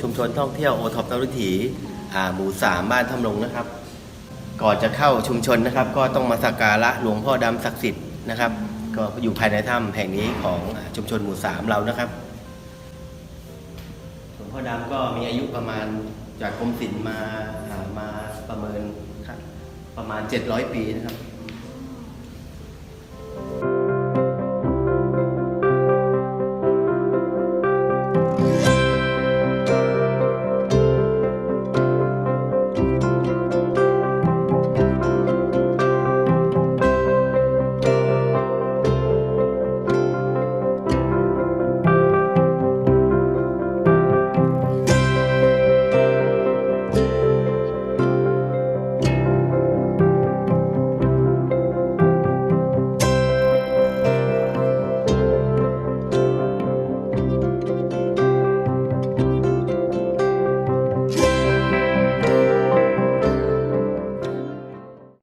ชุมชนท่องเที่ยวโอท็อปตะลุถีหมู่สามบ้านทำลงนะครับ ก่อนจะเข้าชุมชนนะครับ ก็ต้องมาสักการะหลวงพ่อดำศักดิ์สิทธิ์นะครับ ก็อยู่ภายในถ้ำแห่งนี้ของชุมชนหมู่สามเรานะครับหลวงพ่อดำก็มีอายุประมาณจากกรมศิลป์มาามาประเมินครับประมาณ 700 ปีนะครับ